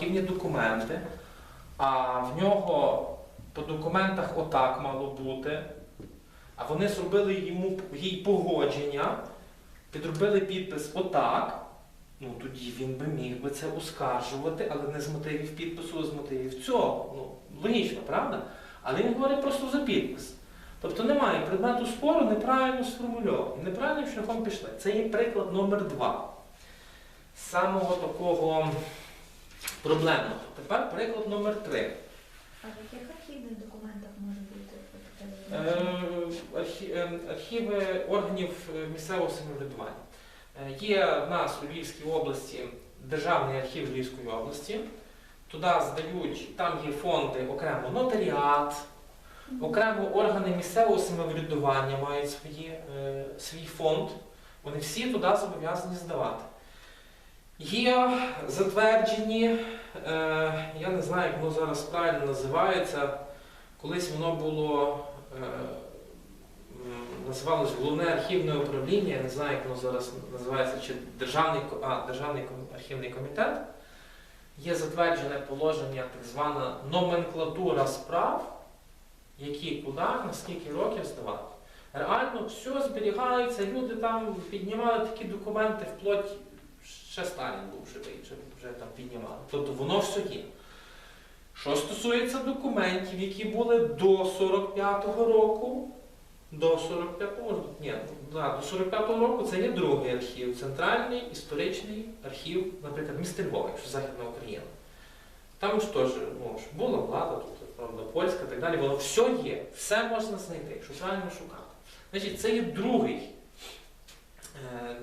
архівні документи, а в нього по документах отак мало бути. А вони зробили йому їй погодження, підробили підпис отак. Ну тоді він би міг би це оскаржувати, але не з мотивів підпису, а з мотивів цього. Ну, логічно, правда? Але він говорить просто за підпис. Тобто немає предмету спору, неправильно сформульований. Неправильним шляхом пішли. Це є приклад номер два. Самого такого проблемного. Тепер приклад номер три. А в яких архівних документах може бути Е, е, Архіви органів е, місцевого самоврядування. Є в нас у Львівській області Державний архів Львівської області. Туди здають, там є фонди окремо нотаріат, окремо органи місцевого самоврядування мають свої, свій фонд. Вони всі туди зобов'язані здавати. Є затверджені, е, я не знаю, як воно зараз правильно називається. Колись воно було е, називалось головне архівне управління, я не знаю, як воно зараз називається, чи Державний, а, Державний архівний комітет. Є затверджене положення, так звана номенклатура справ, які куди, на скільки років здавати. Реально все зберігається, люди там піднімали такі документи вплоть, ще Сталін був живий, вже, вже там піднімали. Тобто воно все є. Що стосується документів, які були до 45-го року, до 45-го, ні, да, до 45-го року це є другий архів, центральний історичний архів, наприклад, міста Львова, якщо Західна Україна. Там ж теж ну, була влада, тут, правда, польська і так далі, воно все є, все можна знайти, якщо правильно шукати. Значить, це є другий, е,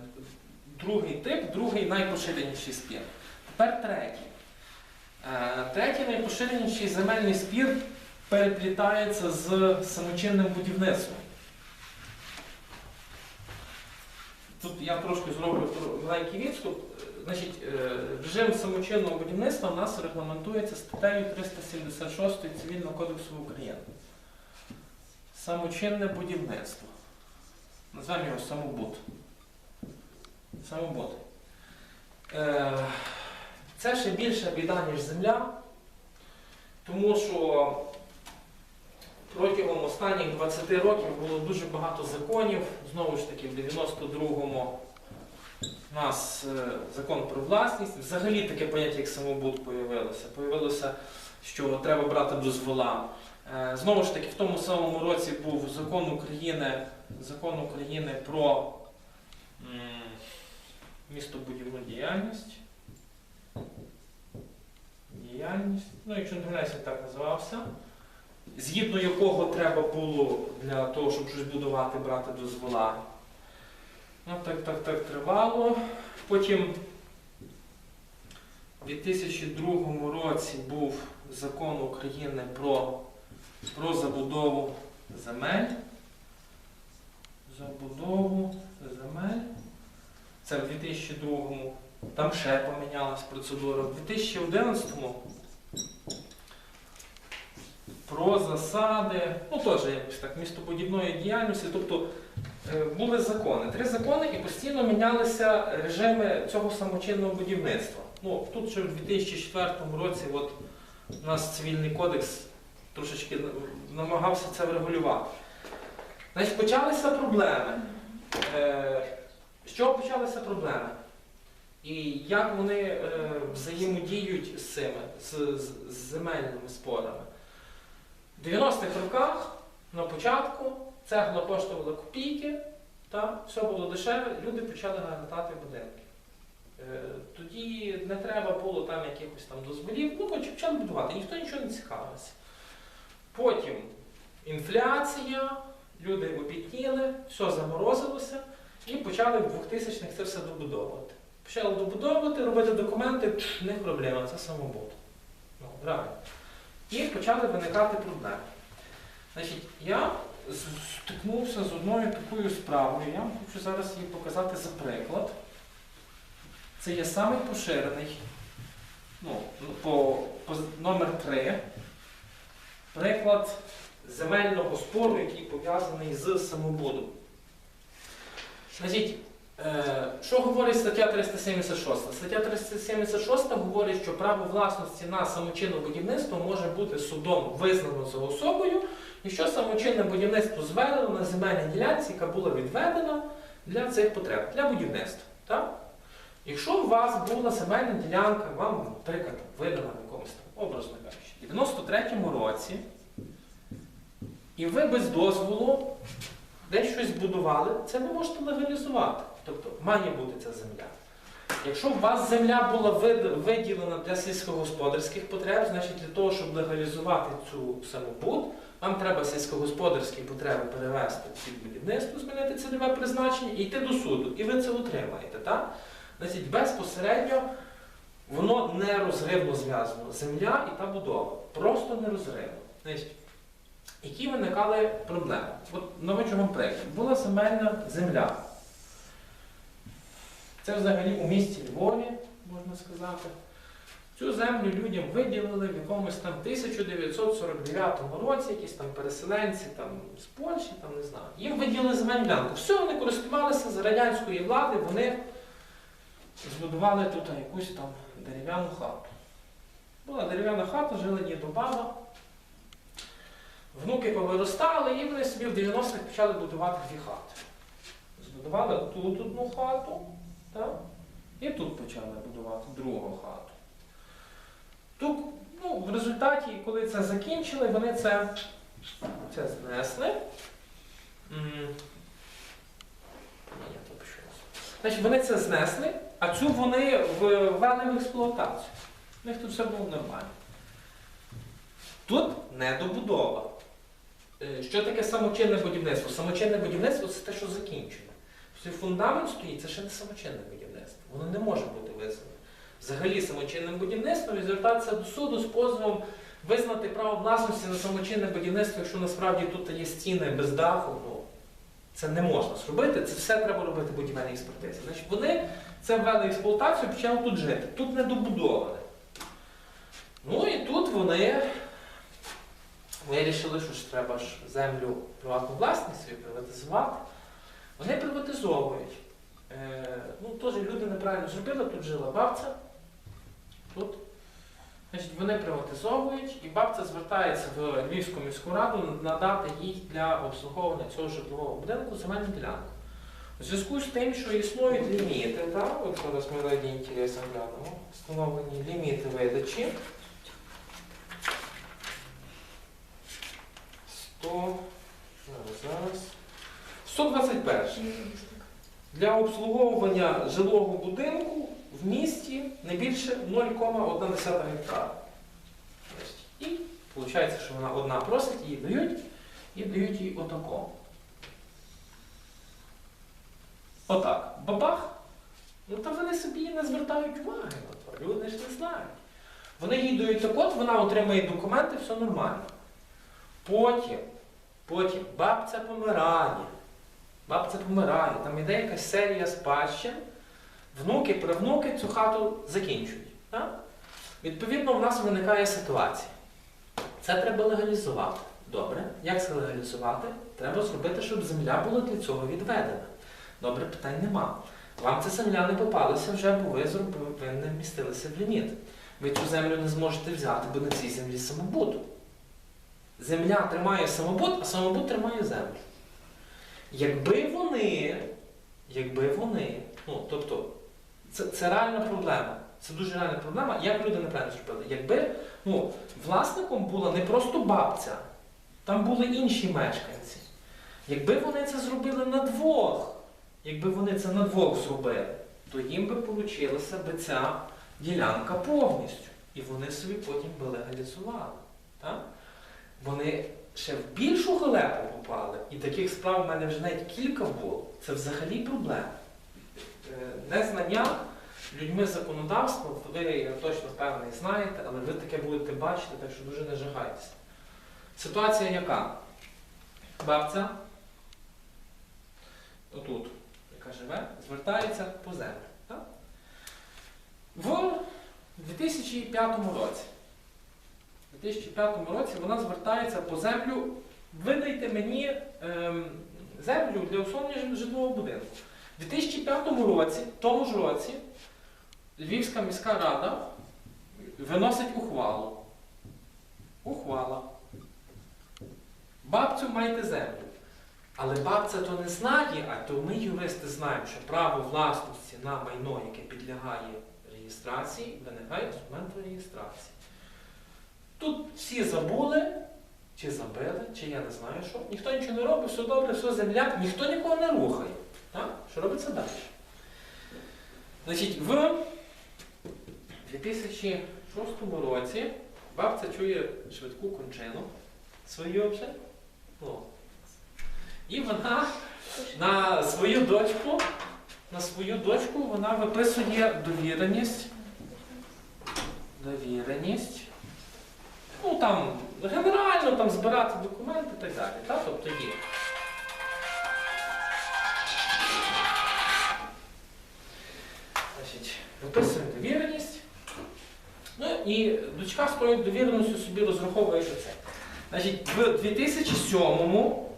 другий тип, другий найпоширеніший спір. Тепер третій. Е, Третій найпоширеніший земельний спір переплітається з самочинним будівництвом. Тут я трошки зроблю маленький відступ. Значить, е, режим самочинного будівництва у нас регламентується статтею 376 Цивільного кодексу України. Самочинне будівництво. Назвемо його самобут. Самобут. Е, Це ще більша біда, ніж земля, тому що протягом останніх 20 років було дуже багато законів. Знову ж таки, в 92-му у нас е, закон про власність. Взагалі таке поняття, як самобут, появилося. Появилося, що треба брати дозвола. Е, Знову ж таки, в тому самому році був закон України, закон України про містобудівну діяльність. Діяльність, ну якщо не помиляюся, так називався, згідно якого треба було для того, щоб щось будувати, брати дозвола. Ну, так, так, так тривало. Потім у 2002 році був закон України про, про забудову земель. Забудову земель. Це в 2002-му. Там ще помінялась процедура. У 2011-му про засади, ну теж якось так, містобудівної діяльності. Тобто е, були закони. Три закони і постійно мінялися режими цього самочинного будівництва. Ну, тут ще в 2004 році от, у нас цивільний кодекс трошечки намагався це врегулювати. Значить, почалися проблеми. З чого почалися проблеми? І як вони е, взаємодіють з цими, з, з, земельними спорами. В 90-х роках на початку цегла коштувала копійки, та, все було дешеве, люди почали нагадати будинки. Е, тоді не треба було там якихось там дозволів, ну хоч почали будувати, ніхто нічого не цікавився. Потім інфляція, люди обітніли, все заморозилося і почали в 2000-х це все добудовувати. Почали добудовувати, робити документи, не проблема, це самобут. Ну, реально. І почали виникати проблеми. Значить, я стикнувся з одною такою справою. Я вам хочу зараз її показати за приклад. Це є самий поширений, ну, по, по номер 3. Приклад земельного спору, який пов'язаний з самобудом. Значить, Е, Що говорить стаття 376? Стаття 376 говорить, що право власності на самочинне будівництво може бути судом визнано за особою, якщо самочинне будівництво зведено на земельній ділянці, яка була відведена для цих потреб, для будівництва. Так? Якщо у вас була земельна ділянка, вам, наприклад, видана в якомусь образно кажучи, в 93-му році, і ви без дозволу десь щось збудували, це ви можете легалізувати. Тобто має бути ця земля. Якщо у вас земля була виділена для сільськогосподарських потреб, значить для того, щоб легалізувати цю самобут, вам треба сільськогосподарські потреби перевести під будівництво, змінити цільове призначення і йти до суду. І ви це отримаєте. Так? Значить, безпосередньо воно нерозривно зв'язано. Земля і та будова. Просто нерозривно. Які виникали проблеми? От вам приклад. Була земельна земля. Це взагалі у місті Львові, можна сказати. Цю землю людям виділили в якомусь там 1949 році, якісь там переселенці там, з Польщі, там не знаю. Їм виділили земельну. Все, вони користувалися з радянської влади, вони збудували тут якусь там дерев'яну хату. Була дерев'яна хата, жили дідо баба. Внуки повиростали, і вони собі в 90-х почали будувати дві хати. Збудували тут одну хату, так? і тут почали будувати другу хату. Тут, ну, в результаті, коли це закінчили, вони це, це знесли. Значить, вони це знесли, а цю вони ввели в експлуатацію. У них тут все було нормально. Тут недобудова. Е, Що таке самочинне будівництво? Самочинне будівництво це те, що закінчено. Цей фундамент стоїть, це ще не самочинне будівництво. Воно не може бути визнане. Взагалі самочинним будівництвом і звертатися до суду з позовом визнати право власності на самочинне будівництво, якщо насправді тут є стіни без даху, ну це не можна зробити, це все треба робити будівельній експертизі. Значить, вони це ввели в експлуатацію, почали тут жити. Тут не добудоване. Ну і тут вони вирішили, що ж треба ж землю приватну власність свою приватизувати. Вони приватизовують. Е, ну, теж люди неправильно зробили, тут жила бабця. Тут. Значить, вони приватизовують, і бабця звертається в Львівську міську раду надати їй для обслуговування цього житлового будинку земельну ділянку. У зв'язку з тим, що існують ліміти, так? от зараз ми раді інтересом глянемо, встановлені ліміти видачі. 100, зараз, зараз. 121. Для обслуговування жилого будинку в місті не більше 0,1 гектара. І виходить, що вона одна просить, її дають, і дають їй отако. Отак. Бабах. Ну та вони собі не звертають уваги то. Люди ж не знають. Вони їй дають так от, вона отримує документи, все нормально. Потім, потім бабця помирає. Бабця помирає, там іде якась серія спадщин, внуки, правнуки цю хату закінчують. Так? Відповідно, в нас виникає ситуація. Це треба легалізувати. Добре, як це легалізувати? Треба зробити, щоб земля була для цього відведена. Добре, питань нема. Вам ця земля не попалася вже, бо ви ви не вмістилися в ліміт. Ви цю землю не зможете взяти, бо на цій землі самобут. Земля тримає самобут, а самобут тримає землю. Якби вони, якби вони, ну тобто, це, це реальна проблема. Це дуже реальна проблема, як люди неправильно зробили. Якби ну, власником була не просто бабця, там були інші мешканці. Якби вони це зробили на двох, якби вони це на двох зробили, то їм би получилася би ця ділянка повністю. І вони собі потім би легалізували. Так? Вони ще в більшу халепу попали, і таких справ в мене вже навіть кілька було. Це взагалі проблема. Е, Незнання людьми законодавства, ви я точно впевнений знаєте, але ви таке будете бачити, так що дуже не жахайтеся. Ситуація яка? Бабця, отут, яка живе, звертається по землю. Так? В 2005 році. У 2005 році вона звертається по землю. Видайте мені ем, землю для усунення житлового будинку. У 2005 році, тому ж році, Львівська міська рада виносить ухвалу. Ухвала. Бабцю майте землю. Але бабця то не знає, а то ми, юристи, знаємо, що право власності на майно, яке підлягає реєстрації, виникає з реєстрації. Тут всі забули, чи забили, чи я не знаю що. Ніхто нічого не робить, все добре, все земля, ніхто нікого не рухає. Так? Що робиться далі? Значить, в 2006 році бабця чує швидку кончину свою вже. О. І вона на свою дочку, на свою дочку вона виписує довіреність. Довіреність. Ну там генерально там збирати документи і так далі. Та? Тобто є. Значить, виписує довіреність. Ну і дочка з тою довіреністю собі розраховує, що це. Значить, в 2007-му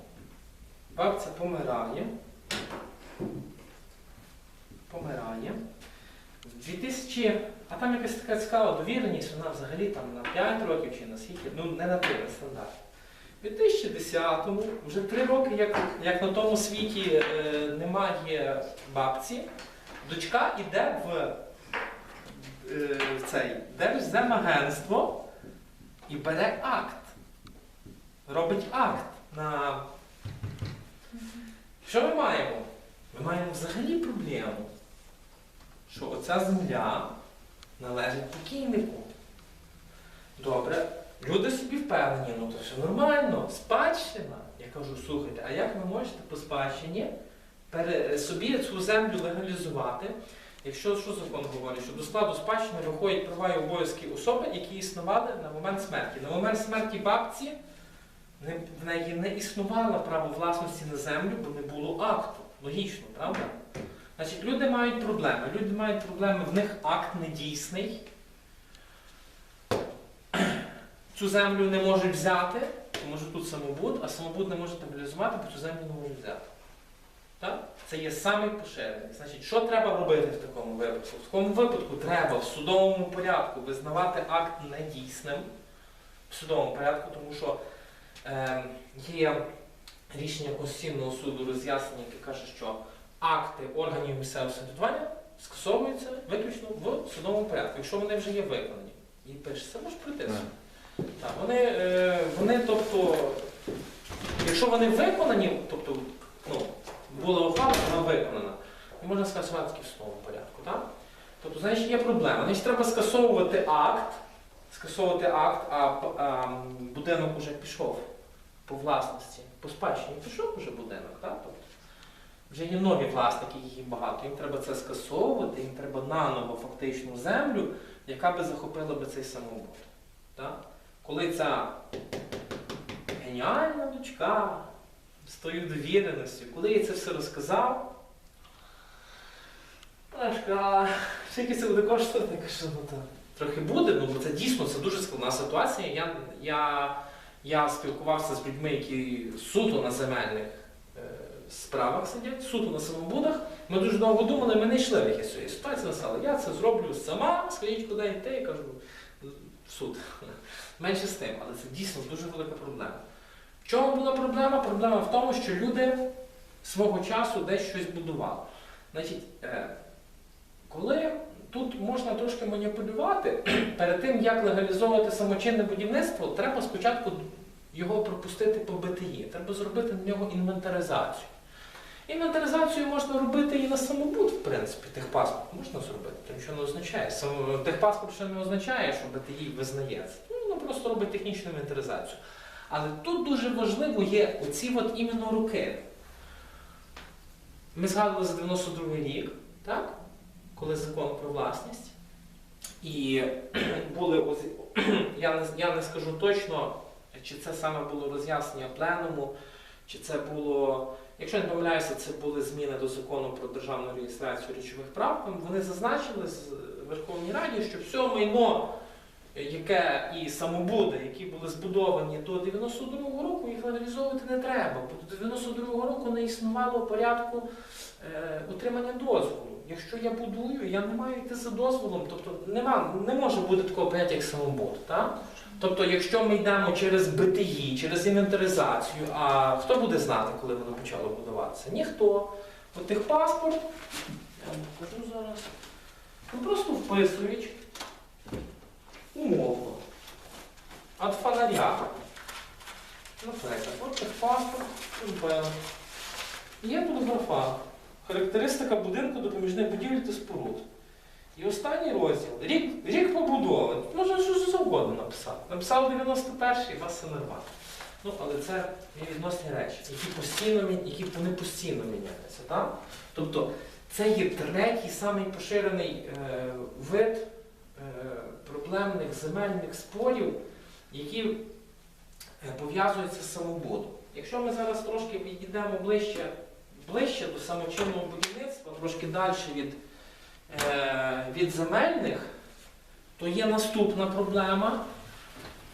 бабця помирає. Помирає. В 2000, а там якась така цікава довіреність, вона взагалі там на 5 років чи на скільки, ну не на 3, на стандарт. У 2010-му, вже 3 роки, як, як на тому світі е, немає бабці, дочка йде в, е, цей Держземагентство і бере акт. Робить акт на. Що ми маємо? Ми маємо взагалі проблему, що оця земля належить покійнику. Добре, люди собі впевнені, ну то все нормально, спадщина. Я кажу, слухайте, а як ви можете по спадщині собі цю землю легалізувати, якщо що закон говорить, що до складу спадщини виходять права і обов'язки особи, які існували на момент смерті. На момент смерті бабці в неї не існувало право власності на землю, бо не було акту. Логічно, правда? Значить, люди мають проблеми. Люди мають проблеми, в них акт недійсний. Цю землю не можуть взяти, тому що тут самобуд, а самобуд не може стабілізувати, бо цю землю не можуть взяти. Так? Це є самий поширений. Значить, що треба робити в такому випадку? В такому випадку треба в судовому порядку визнавати акт недійсним в судовому порядку, тому що е, є рішення Конституційного суду роз'яснення, яке каже, що акти органів місцевого самоврядування скасовуються виключно в судовому порядку, якщо вони вже є виконані. І пишеться, можеш пройти. Так. Так, вони, е, вони, тобто, якщо вони виконані, тобто, ну, була ухвала, вона виконана, і можна скасувати тільки в судовому порядку. Так? Тобто, значить, є проблема. Значить, треба скасовувати акт, скасовувати акт, а, а будинок уже пішов по власності, по спадщині пішов уже будинок, так? Вже є нові власники, їх багато. Їм треба це скасовувати, їм треба наново фактичну землю, яка би захопила би цей самобут. Так? Коли ця геніальна дочка з тою довіреністю, коли я це все розказав, ж скільки це буде коштувати? Кажу, ну так, трохи буде, ну бо це дійсно це дуже складна ситуація. Я, я, я спілкувався з людьми, які суто на земельних справах сидять, суто на самобудах. Ми дуже довго думали, ми не йшли в якісь цієї ситуації, написали, я це зроблю сама, скажіть, куди йти, я кажу, в суд. Менше з тим, але це дійсно дуже велика проблема. В чому була проблема? Проблема в тому, що люди свого часу десь щось будували. Значить, е, коли тут можна трошки маніпулювати, перед тим, як легалізовувати самочинне будівництво, треба спочатку його пропустити по БТІ. Треба зробити на нього інвентаризацію. Інвентаризацію можна робити і на самобут, в принципі, техпаспорт можна зробити, то нічого не означає. Техпаспорт ще не означає, що БТІ визнається. Ну, воно просто робить технічну інвентаризацію. Але тут дуже важливо є оці от іменно руки. Ми згадували за 92 рік, так? коли закон про власність. І були оці- я не, я не скажу точно, чи це саме було роз'яснення пленуму, чи це було. Якщо не помиляюся, це були зміни до закону про державну реєстрацію речових прав. Вони зазначили з Верховній Раді, що все майно, яке і самобуди, які були збудовані до 92-го року, їх легалізовувати не треба. Бо до 92-го року не існувало порядку е, отримання дозволу. Якщо я будую, я не маю йти за дозволом, тобто нема, не може бути такого поняття, як самобуд. Так? Тобто, якщо ми йдемо через БТІ, через інвентаризацію, а хто буде знати, коли воно почало будуватися? Ніхто. От техпаспорт, я вам покажу зараз. Ну просто вписують умовно. От фонаря. Наприклад, от техпаспорт, МП. Є тут графа. Характеристика будинку допоміжних будівель та споруд. І останній розділ. Рік, рік побудови. Можна що завгодно написати. Написав 91-й, у вас все нормально. Ну, але це відносні речі, які постійно, які не постійно міняються. Так? Тобто це є третій самий поширений е, вид е, проблемних земельних спорів, які е, пов'язуються з самобудом. Якщо ми зараз трошки відійдемо ближче, ближче до самочинного будівництва, трошки далі від, від земельних, то є наступна проблема,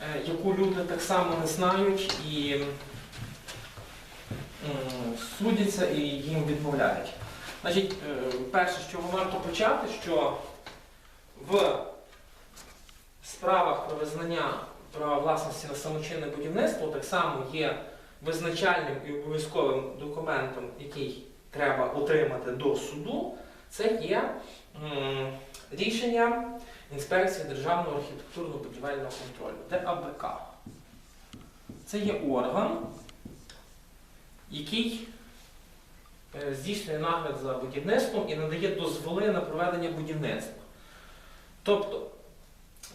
е, яку люди так само не знають і судяться і їм відмовляють. Значить, е, перше, з чого варто почати, що в справах про визнання права власності на самочинне будівництво так само є визначальним і обов'язковим документом, який треба отримати до суду, це є рішення інспекції Державного архітектурно-будівельного контролю, ДАБК. Це є орган, який е, здійснює нагляд за будівництвом і надає дозволи на проведення будівництва. Тобто,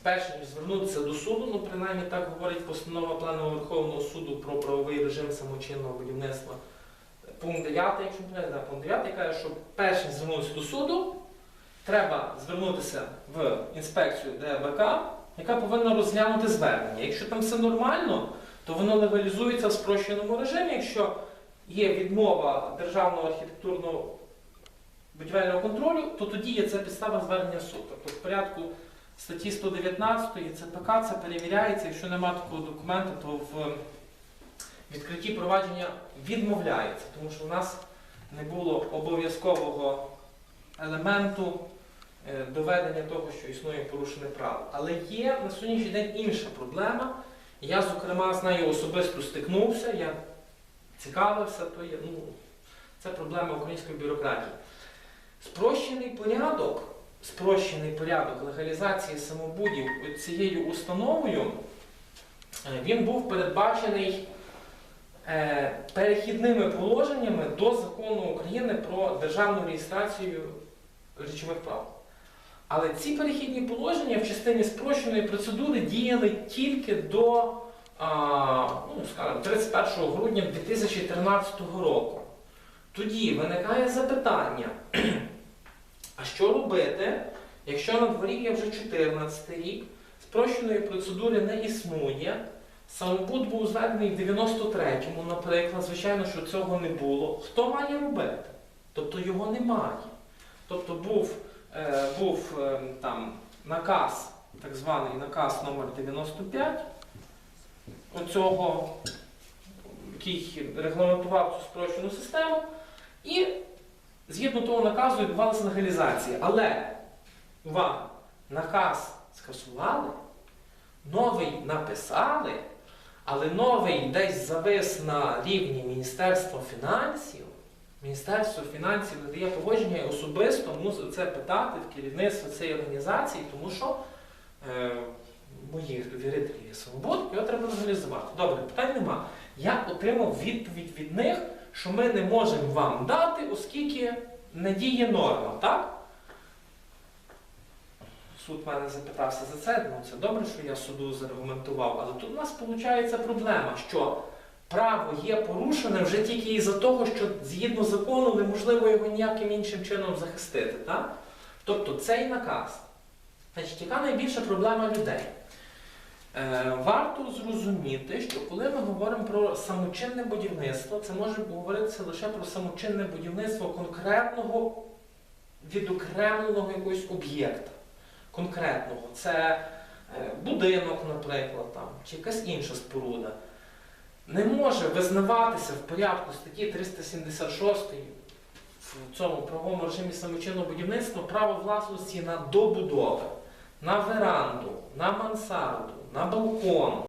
перше ніж звернутися до суду, ну принаймні так говорить постанова Пленного Верховного суду про правовий режим самочинного будівництва. Пункт 9, якщо не да, пункт 9 каже, що перш ніж звернутися до суду, треба звернутися в інспекцію ДБК, яка повинна розглянути звернення. Якщо там все нормально, то воно легалізується в спрощеному режимі. Якщо є відмова державного архітектурного будівельного контролю, то тоді є це підстава звернення в суд. Тобто в порядку статті 119 ЦПК це перевіряється, якщо немає такого документу, то в відкритті провадження відмовляється, тому що в нас не було обов'язкового елементу е, доведення того, що існує порушене право. Але є на сьогоднішній день інша проблема. Я, зокрема, з нею особисто стикнувся, я цікавився, то є, ну, це проблема української бюрократії. Спрощений порядок, спрощений порядок легалізації самобудів цією установою, е, він був передбачений перехідними положеннями до закону України про державну реєстрацію речових прав. Але ці перехідні положення в частині спрощеної процедури діяли тільки до ну, скажімо, 31 грудня 2013 року. Тоді виникає запитання, а що робити, якщо на дворі є вже 14 рік, спрощеної процедури не існує, самобуд був зведений в 93-му, наприклад, звичайно, що цього не було. Хто має робити? Тобто його немає. Тобто був, е, був е, там наказ, так званий наказ номер 95 оцього, який регламентував цю спрощену систему, і згідно того наказу відбувалася легалізація. Але увага, наказ скасували, новий написали, але новий десь завис на рівні Міністерства фінансів. Міністерство фінансів надає погодження і особисто мусить це питати в керівництво цієї організації, тому що е, мої вірителі є свобод, його треба легалізувати. Добре, питань нема. Я отримав відповідь від них, що ми не можемо вам дати, оскільки не діє норма, так? Суд мене запитався за це, ну це добре, що я суду зарегументував, але тут у нас виходить проблема, що право є порушене вже тільки із-за того, що згідно закону неможливо його ніяким іншим чином захистити. Так? Тобто цей наказ. Значить, яка найбільша проблема людей? Е, варто зрозуміти, що коли ми говоримо про самочинне будівництво, це може говоритися лише про самочинне будівництво конкретного відокремленого якогось об'єкта. Конкретного. Це е, будинок, наприклад, там, чи якась інша споруда, не може визнаватися в порядку статті 376 в цьому правовому режимі самочинного будівництва право власності на добудови, на веранду, на мансарду, на балкон,